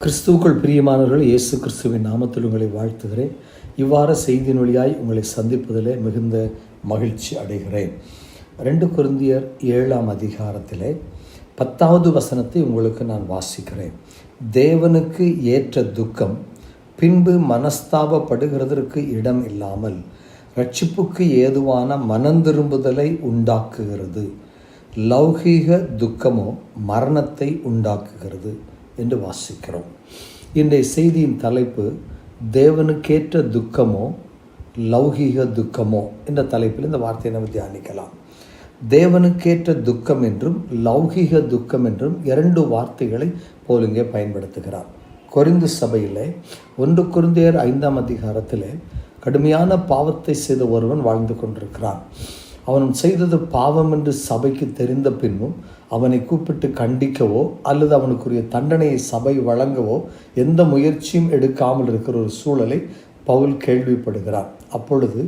கிறிஸ்துவுக்குள் பிரியமானவர்கள் இயேசு கிறிஸ்துவின் நாமத்தில் உங்களை வாழ்த்துகிறேன். இவ்வாறு செய்தியின் வழியாய் உங்களை சந்திப்பதிலே மிகுந்த மகிழ்ச்சி அடைகிறேன். ரெண்டு குருந்தியர் ஏழாம் அதிகாரத்திலே பத்தாவது வசனத்தை உங்களுக்கு நான் வாசிக்கிறேன். தேவனுக்கு ஏற்ற துக்கம் பின்பு மனஸ்தாபப்படுகிறதற்கு இடம் இல்லாமல் ரட்சிப்புக்கு ஏதுவான மனந்திரும்புதலை உண்டாக்குகிறது. லௌகீக துக்கமோ மரணத்தை உண்டாக்குகிறது. என்று வாசிக்கிறோம். இன்றைய செய்தியின் தலைப்பு தேவனுக்கேற்ற துக்கமோ லௌகீக துக்கமோ? என்ற தலைப்பில் இந்த வார்த்தையை நம்ம தியானிக்கலாம். தேவனுக்கேற்ற துக்கம் என்றும் லௌகீக துக்கம் என்றும் இரண்டு வார்த்தைகளை போல் இங்கே பயன்படுத்துகிறார். கொரிந்து சபையிலே ஒன்று குருந்தையர் ஐந்தாம் அதிகாரத்தில் கடுமையான பாவத்தை செய்த ஒருவன் வாழ்ந்து கொண்டிருக்கிறான். அவன் செய்தது பாவம் என்று சபைக்கு தெரிந்த பின்னும் அவனை கூப்பிட்டு கண்டிக்கவோ அல்லது அவனுக்குரிய தண்டனையை சபை வழங்கவோ எந்த முயற்சியும் எடுக்காமல் இருக்கிற ஒரு சூழலை பவுல் கேள்விப்படுகிறார். அப்பொழுது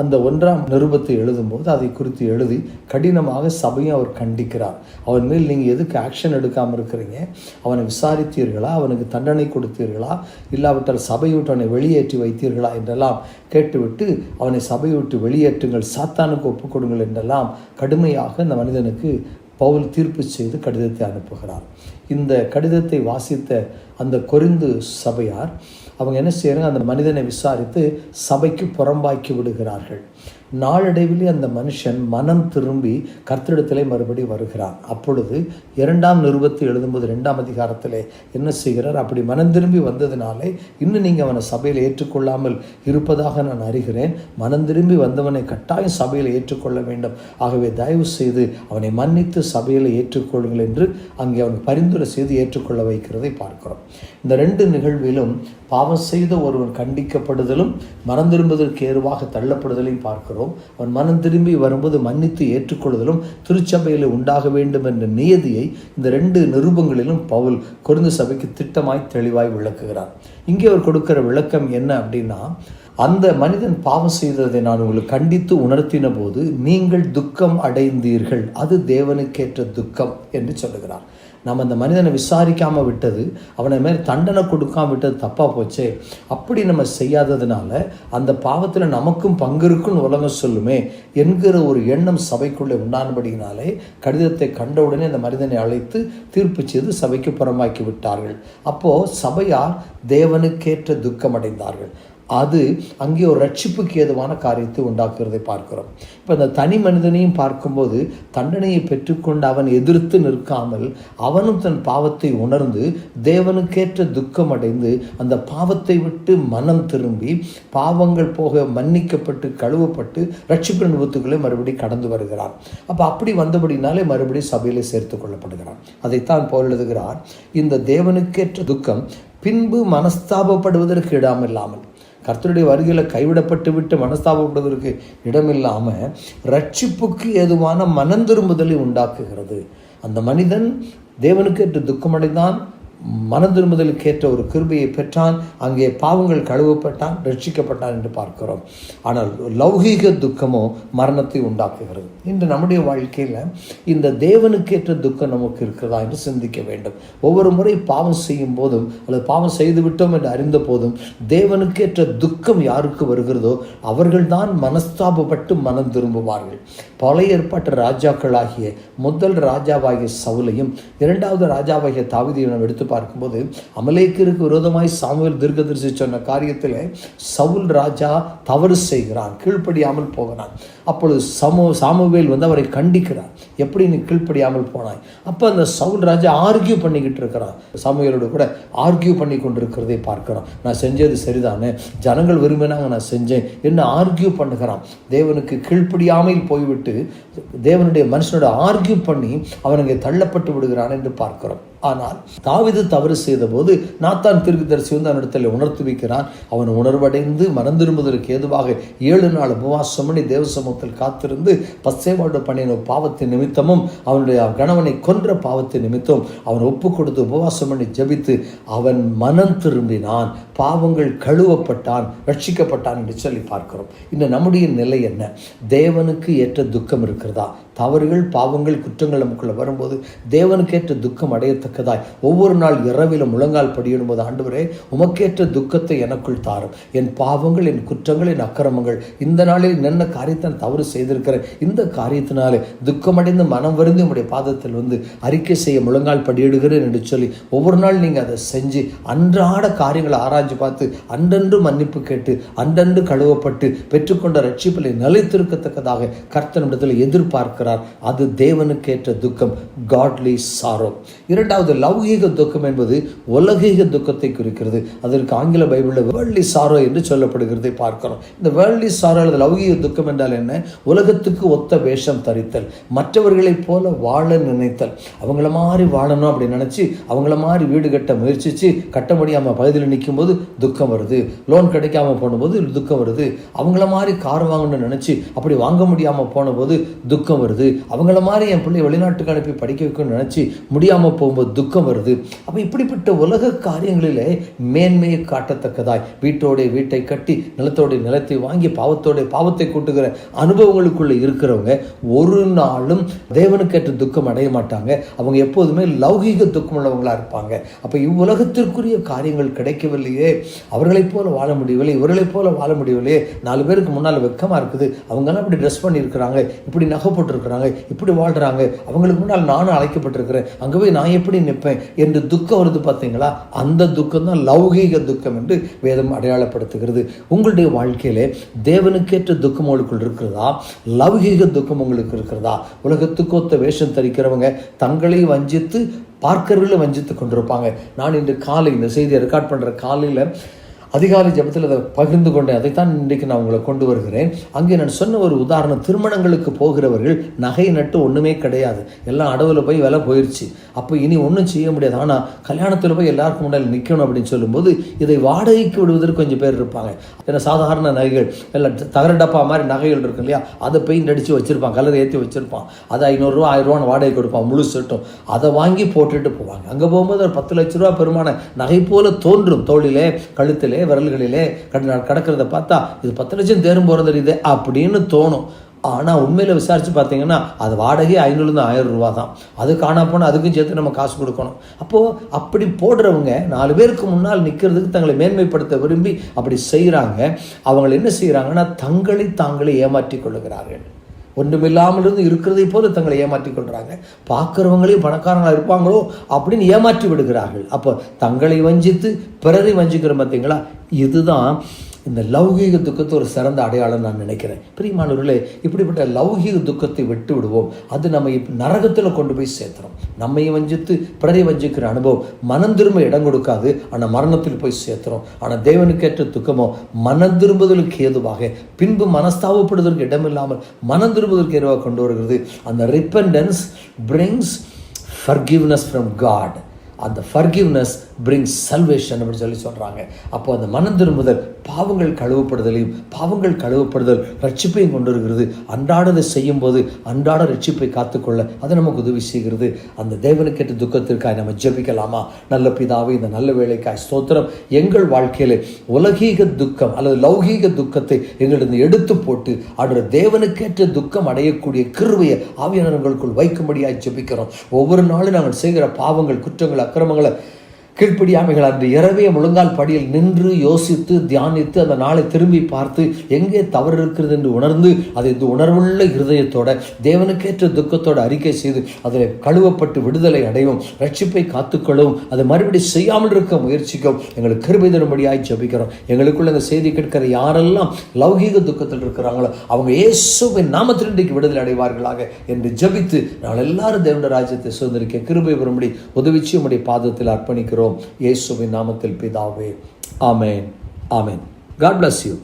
அந்த ஒன்றாம் நிருபத்தை எழுதும்போது அதை குறித்து எழுதி கடினமாக சபையும் அவர் கண்டிக்கிறார். அவன் மேல் நீங்கள் எதுக்கு ஆக்ஷன் எடுக்காமல் இருக்கிறீங்க? அவனை விசாரித்தீர்களா? அவனுக்கு தண்டனை கொடுத்தீர்களா? இல்லாவிட்டால் சபை விட்டு அவனை வெளியேற்றி வைத்தீர்களா என்றெல்லாம் கேட்டுவிட்டு அவனை சபை விட்டு வெளியேற்றுங்கள் சாத்தானுக்கு ஒப்புக் கொடுங்கள் என்றெல்லாம் கடுமையாக இந்த மனிதனுக்கு பவுல் தீர்ப்பு செய்து கடிதத்தை அனுப்புகிறார். இந்த கடிதத்தை வாசித்த அந்த கொரிந்து சபையார் அவங்க என்ன செய்கிறாங்க அந்த மனிதனை விசாரித்து சபைக்கு புறம்பாக்கி விடுகிறார்கள். நாளடைவிலே அந்த மனுஷன் மனம் திரும்பி கர்த்தரிடத்திலே மறுபடி வருகிறான். அப்பொழுது இரண்டாம் நிருபத்தை எழுதும்போது ரெண்டாம் அதிகாரத்திலே என்ன செய்கிறார்? அப்படி மனம் திரும்பி வந்ததினாலே இன்னும் நீங்கள் அவனை சபையில் ஏற்றுக்கொள்ளாமல் இருப்பதாக நான் அறிகிறேன். மனம் திரும்பி வந்தவனை கட்டாயம் சபையில் ஏற்றுக்கொள்ள வேண்டும். ஆகவே தயவு செய்து அவனை மன்னித்து சபையில் ஏற்றுக்கொள்ளுங்கள் என்று அங்கே அவன் பரிந்துரை செய்து ஏற்றுக்கொள்ள வைக்கிறதை பார்க்கிறோம். இந்த ரெண்டு நிகழ்விலும் பாவம் செய்த ஒருவன் கண்டிக்கப்படுதலும் மனம் திரும்புவதற்கு ஏதுவாக தள்ளப்படுதலையும் பார்க்கிறோம். அவன் மனம் திரும்பி வரும்போது மன்னித்து ஏற்றுக்கொள்வதிலும் திருச்சபையில் உண்டாக வேண்டும் என்ற நியதியை இந்த ரெண்டு நிருபங்களிலும் பவுல் குறைந்த சபைக்கு திட்டமாய் தெளிவாய் விளக்குகிறார். இங்கே அவர் கொடுக்கிற விளக்கம் என்ன அப்படின்னா அந்த மனிதன் பாவம் செய்ததை நான் உங்களுக்கு கண்டித்து உணர்த்தின போது நீங்கள் துக்கம் அடைந்தீர்கள். அது தேவனுக்கேற்ற துக்கம் என்று சொல்லுகிறார். நம்ம அந்த மனிதனை விசாரிக்காமல் விட்டது அவனை மாதிரி தண்டனை கொடுக்காம விட்டது தப்பாக போச்சே. அப்படி நம்ம செய்யாததுனால அந்த பாவத்தில் நமக்கும் பங்கு இருக்குன்னு உலகம் சொல்லுமே என்கிற ஒரு எண்ணம் சபைக்குள்ளே உண்டானபடியினாலே கடிதத்தை கண்டவுடனே அந்த மனிதனை அழைத்து தீர்ப்பு செய்து சபைக்கு புறமாக்கி விட்டார்கள். அப்போது சபையார் தேவனுக்கேற்ற துக்கம் அடைந்தார்கள் அது அங்கே ஒரு ரட்சிப்புக்கு ஏதுவான காரியத்தை உண்டாக்குறதை பார்க்கிறோம். இப்போ இந்த தனி மனிதனையும் பார்க்கும்போது தண்டனையை பெற்றுக்கொண்டு அவன் எதிர்த்து நிற்காமல் அவனும் தன் பாவத்தை உணர்ந்து தேவனுக்கேற்ற துக்கம் அடைந்து அந்த பாவத்தை விட்டு மனம் திரும்பி பாவங்கள் போக மன்னிக்கப்பட்டு கழுவப்பட்டு ரட்சிப்பு அனுபவத்துக்குள்ளே மறுபடியும் கடந்து வருகிறான். அப்போ அப்படி வந்தபடினாலே மறுபடியும் சபையிலே சேர்த்து கொள்ளப்படுகிறான். அதைத்தான் போல் எழுதுகிறார் இந்த தேவனுக்கேற்ற துக்கம் பின்பு மனஸ்தாபப்படுவதற்கு இடாமில்லாமல் கர்த்தருடைய வருகையில் கைவிடப்பட்டு விட்டு மனஸ்தாபப்படுவதற்கு இடமில்லாமல் ரட்சிப்புக்கு ஏதுவான மனந்திரும்புதலை உண்டாக்குகிறது. அந்த மனிதன் தேவனுக்கு என்று துக்கமடைந்தான். மனம் ஒரு கிருபையை பெற்றான். அங்கே பாவங்கள் கழுவப்பட்டான் ரட்சிக்கப்பட்டான் என்று பார்க்கிறோம். ஆனால் லௌகீக துக்கமோ மரணத்தை உண்டாக்குகிறது. இன்று நம்முடைய வாழ்க்கையில் இந்த தேவனுக்கேற்ற துக்கம் நமக்கு இருக்கிறதா என்று சிந்திக்க வேண்டும். ஒவ்வொரு முறை பாவம் செய்யும் போதும் அல்லது பாவம் செய்து விட்டோம் என்று அறிந்த போதும் தேவனுக்கேற்ற துக்கம் யாருக்கு வருகிறதோ அவர்கள்தான் மனஸ்தாபப்பட்டு மனம் திரும்புவார்கள். பழைய ஏற்பாட்டு ராஜாக்களாகிய முதல் ராஜாவாகிய சவுலையும் இரண்டாவது ராஜாவாகிய தாவிதியை எடுத்து பார்க்கும்போது அமலேக்கிற்கு விரோதமாய் சாமுவேல் தீர்க்கதரிசி சொன்ன காரியத்தில் சவுல் ராஜா தவறு செய்கிறான் கீழ்ப்படியாமல் போகிறான். அப்பொழுது சமோ சாமுவேல் வந்து அவரை கண்டிக்கிறார். எப்படி நீ கீழ்ப்படியாமல் போனாய்? அப்போ அந்த சவுல் ராஜா ஆர்கியூ பண்ணிக்கிட்டு இருக்கிறான். சாமுவேலோடு கூட ஆர்கியூ பண்ணி கொண்டிருக்கிறதை பார்க்கிறோம். நான் செஞ்சது சரிதானே? ஜனங்கள் விரும்பினாங்க நான் செஞ்சேன் என்ன ஆர்கியூ பண்ணுகிறான். தேவனுக்கு கீழ்ப்படியாமல் போய்விட்டு தேவனுடைய மனுஷனோட ஆர்கியூ பண்ணி அவனுக்கு தள்ளப்பட்டு விடுகிறான் என்று பார்க்கிறோம். ஆனால் தாவிது தவறு செய்த போது நாத்தான் தீர்க்கதரிசி வந்து அவனிடத்தில் உணர்த்து வைக்கிறான். அவன் உணர்வடைந்து மனம் திரும்புவதற்கு ஏதுவாக ஏழு நாள் உபவாசம் பண்ணி தேவ சமூகத்தில் காத்திருந்து பச்சைவாடு பண்ணின பாவத்தின் நிமித்தமும் அவனுடைய கணவனை கொன்ற பாவத்தின் நிமித்தம் அவன் ஒப்பு கொடுத்து உபவாசம் பண்ணி ஜபித்து அவன் மனம் திரும்பினான். பாவங்கள் கழுவப்பட்டான் ரட்சிக்கப்பட்டான் என்று சொல்லி பார்க்கிறோம். இந்த நம்முடைய நிலை என்ன? தேவனுக்கு ஏற்ற துக்கம் இருக்கிறதா? தவறுகள் பாவங்கள் குற்றங்கள் நமக்குள்ளே வரும்போது தேவனுக்கேற்ற துக்கம் அடையத்தக்கதாய். ஒவ்வொரு நாள் இரவிலும் முழங்கால் படியிடும்போது ஆண்டவரே உமக்கேற்ற துக்கத்தை எனக்குள் தாரும். என் பாவங்கள் என் குற்றங்கள் என் அக்கிரமங்கள் இந்த நாளில் என்ன காரியத்தை நான் தவறு செய்திருக்கிறேன். இந்த காரியத்தினாலே துக்கமடைந்து மனம் வருந்தி உம்முடைய பாதத்தில் வந்து அறிக்கை செய்ய முழங்கால் படியிடுகிறேன் என்று சொல்லி ஒவ்வொரு நாள் நீங்கள் அதை செஞ்சு அன்றாட காரியங்களை ஆராய்ஞ்சு பார்த்து அன்றன்று மன்னிப்பு கேட்டு அன்றன்று கழுவப்பட்டு பெற்றுக்கொண்ட ரட்சிப்பிலை நிலைத்திருக்கத்தக்கதாக கர்த்தனிடத்தில் எதிர்பார்க்கிறார் அது தேவனுக்கேற்ற துக்கம் காட்லி சாரோ இரண்டாவது லௌகீக துக்கம் என்பது உலகீக துக்கத்தை குறிக்கிறது. அதற்கு ஆங்கில பைபிளில் வேர்ல்டி சாரோ என்று சொல்லப்படுகிறதை பார்க்கிறோம். இந்த வேர்ல்டி சாரோ அல்லது லௌகீக துக்கம் என்றால் என்ன? உலகத்துக்கு ஒத்த வேஷம் தரித்தல் மற்றவர்களைப் போல வாழ நினைத்தல். அவங்கள மாதிரி வாழணும் அப்படி நினச்சி அவங்கள மாதிரி வீடு கட்ட முயற்சித்து கட்ட முடியாமல் பகுதியில் நிற்கும்போது துக்கம் வருது. லோன் கிடைக்காம போனபோது துக்கம் வருது. அவங்கள மாதிரி கார் வாங்கணும்னு நினச்சி அப்படி வாங்க முடியாமல் போனபோது துக்கம் வருது. அவங்கள மாதிரி என் பிள்ளை வெளிநாட்டுக்கு அனுப்பி படிக்க வைக்கணும்னு நினச்சி முடியாமல் போகும்போது துக்கம் வருது. அப்போ இப்படிப்பட்ட உலக காரியங்களிலே மேன்மையை காட்டத்தக்கதாய் வீட்டோடைய வீட்டை கட்டி நிலத்தோடைய நிலத்தை வாங்கி பாவத்தோடைய பாவத்தை கூட்டுகிற அனுபவங்களுக்குள்ளே இருக்கிறவங்க ஒரு நாளும் தேவனுக்கேற்ற துக்கம் அடைய மாட்டாங்க. அவங்க எப்போதுமே லௌகீக துக்கம் உள்ளவங்களா இருப்பாங்க. அப்போ இவ்வுலகத்திற்குரிய காரியங்கள் கிடைக்கவில்லையே. அவர்களைப் போல வாழ முடியவில்லை. இவர்களைப் போல வாழ முடியவில்லையே. நாலு பேருக்கு முன்னால் வெக்கமாக இருக்குது. அவங்கெல்லாம் இப்படி ட்ரெஸ் பண்ணியிருக்கிறாங்க. இப்படி நகை போட்டிருக்கிறாங்க. இப்படி வாழ்கிறாங்க அவங்களுக்கு முன்னால் நானும் அழைக்கப்பட்டிருக்கிறேன். அங்கே போய் நான் எப்படி நிற்பேன் என்று துக்கம் வருது பார்த்தீங்களா? அந்த துக்கம் தான் லௌகீக துக்கம் என்று வேதம் அடையாளப்படுத்துகிறது. உங்களுடைய வாழ்க்கையிலே தேவனுக்கேற்ற துக்கம் உங்களுக்குள் இருக்கிறதா? லௌகீக துக்கம் உங்களுக்கு இருக்கிறதா? உலகத்துக்கொத்த வேஷம் தரிக்கிறவங்க தங்களை வஞ்சித்து பார்க்கறவர்களை வஞ்சித்து கொண்டிருப்பாங்க. நான் இன்று காலை இந்த செய்தியை ரெக்கார்ட் பண்ணுற காலையில் அதிகாலை ஜபத்தில் அதை பகிர்ந்து கொண்டேன். அதைத்தான் இன்றைக்கு நான் உங்களை கொண்டு வருகிறேன். அங்கே நான் சொன்ன ஒரு உதாரணம் திருமணங்களுக்கு போகிறவர்கள் நகை நட்டு ஒன்றுமே கிடையாது. எல்லாம் அடவில் போய் விலை போயிடுச்சு அப்போ இனி ஒன்றும் செய்ய முடியாது. ஆனால் கல்யாணத்தில் போய் எல்லாருக்கும் முன்னாடி நிற்கணும் அப்படின்னு சொல்லும்போது இதை வாடகைக்கு விடுவதற்கு கொஞ்சம் பேர் இருப்பாங்க. ஏன்னா சாதாரண நகைகள் எல்லாம் தகர டப்பா மாதிரி நகைகள் இருக்கு இல்லையா? அதை பெயிண்ட் அடித்து வச்சுருப்பான். கலர் ஏற்றி வச்சுருப்பான். அதை ஐநூறுரூவா ஆயிரம் வாடகை கொடுப்பான். முழு செட்டும். அதை வாங்கி போட்டுட்டு போவாங்க. அங்கே போகும்போது ஒரு பத்து லட்ச ரூபா பெருமான நகை போல தோன்றும் தோளிலே கழுத்திலே. விரல்களிலே கட- கடக்கிறத பார்த்தா இது பத்து லட்சம் தேரும் போகிறது இது அப்படின்னு தோணும். ஆனால் உண்மையில் விசாரித்து பார்த்தீங்கன்னா அது வாடகை ஐநூறுலேருந்து ஆயிரம் ரூபா தான். அது காணா போனால் அதுக்கும் சேர்த்து நம்ம காசு கொடுக்கணும். அப்போது அப்படி போடுறவங்க நாலு பேருக்கு முன்னால் நிற்கிறதுக்கு தங்களை மேன்மைப்படுத்த விரும்பி அப்படி செய்கிறாங்க அவங்களை என்ன செய்கிறாங்கன்னா தங்களை தாங்களே ஏமாற்றிக் கொள்ளுகிறார்கள். ஒன்றுமில்லாமல் இருந்து இருக்கிறதை போல தங்களை ஏமாற்றி கொள்கிறாங்க பார்க்குறவங்களையும் பணக்காரங்களாக இருப்பாங்களோ அப்படின்னு ஏமாற்றி விடுகிறார்கள். அப்போ தங்களை வஞ்சித்து பிறரை வஞ்சிக்கிறோம் பார்த்தீங்களா? இதுதான் இந்த லௌகீக துக்கத்தை ஒரு சிறந்த அடையாளம் நான் நினைக்கிறேன். பிரியமானவர்களே இப்படிப்பட்ட லௌகீக துக்கத்தை விட்டு விடுவோம் அது நம்ம நரகத்தில் கொண்டு போய் சேர்த்துறோம் நம்மையும் வஞ்சித்து பிறரை வஞ்சிக்கிற அனுபவம் மனம் திரும்ப இடம் கொடுக்காது. ஆனால் மரணத்தில் போய் சேர்த்துறோம் ஆனால் தேவனுக்கேற்ற துக்கமோ மனம் திரும்புதலுக்கு ஏதுவாக பின்பு மனஸ்தாபப்படுவதற்கு இடமில்லாமல் மனம் திரும்புவதற்கு ஏதுவாக கொண்டு வருகிறது. அந்த repentance brings forgiveness from God அந்த ஃபர்கிவ்னஸ் பிரிங்ஸ் சல்வேஷன் அப்படின்னு சொல்லி சொல்கிறாங்க அப்போ அந்த மனம் திரும்புதல் பாவங்கள் கழுவப்படுதலையும் பாவங்கள் கழுவப்படுதல் ரட்சிப்பையும் கொண்டு வருகிறது அன்றாடதை செய்யும்போது அன்றாட ரட்சிப்பை காத்துக்கொள்ள அது நமக்கு உதவி செய்கிறது. அந்த தேவனுக்கேற்ற துக்கத்திற்காக நம்ம ஜெபிக்கலாமா? நல்ல பிதாவை இந்த நல்ல வேலைக்காய் ஸ்தோத்திரம். எங்கள் வாழ்க்கையில் உலகீக துக்கம் அல்லது லௌகீக துக்கத்தை எங்களிடம் எடுத்து போட்டு அன்று தேவனுக்கேற்ற துக்கம் அடையக்கூடிய கிருவையை ஆவியானவர்களுக்குள் வைக்கும்படியாக ஜெபிக்கிறோம். ஒவ்வொரு நாளும் நாங்கள் செய்கிற பாவங்கள் குற்றங்கள் அக்கிரமங்களை கீழ்ப்படியாமைகள் அன்று இரவே முழங்கால் படியில் நின்று யோசித்து தியானித்து அந்த நாளை திரும்பி பார்த்து எங்கே தவறு இருக்கிறது என்று உணர்ந்து அதை இந்த உணர்வுள்ள இருதயத்தோட தேவனுக்கேற்ற துக்கத்தோடு அறிக்கை செய்து அதில் கழுவப்பட்டு விடுதலை அடையும் ரட்சிப்பை காத்துக்கொள்ளவும் அதை மறுபடி செய்யாமல் இருக்க முயற்சிக்கும். எங்களுக்கு கிருபை தரும்படியாய் ஜபிக்கிறோம். எங்களுக்குள்ள இந்த செய்தி கேட்கிற யாரெல்லாம் லௌகீக துக்கத்தில் இருக்கிறாங்களோ அவங்க இயேசுவின் நாமத்தில் இன்றைக்கு விடுதலை அடைவார்களாக என்று ஜபித்து நாங்கள் எல்லாரும் தேவன ராஜ்யத்தை சுதந்திரிக்க கிருபை வரும்படி உதவிச்சு உடைய பாதத்தில் அர்ப்பணிக்கிறோம். ஜெபிக்கிறோம் இயேசுவின் நாமத்தில் பிதாவே. ஆமேன். ஆமேன். God bless you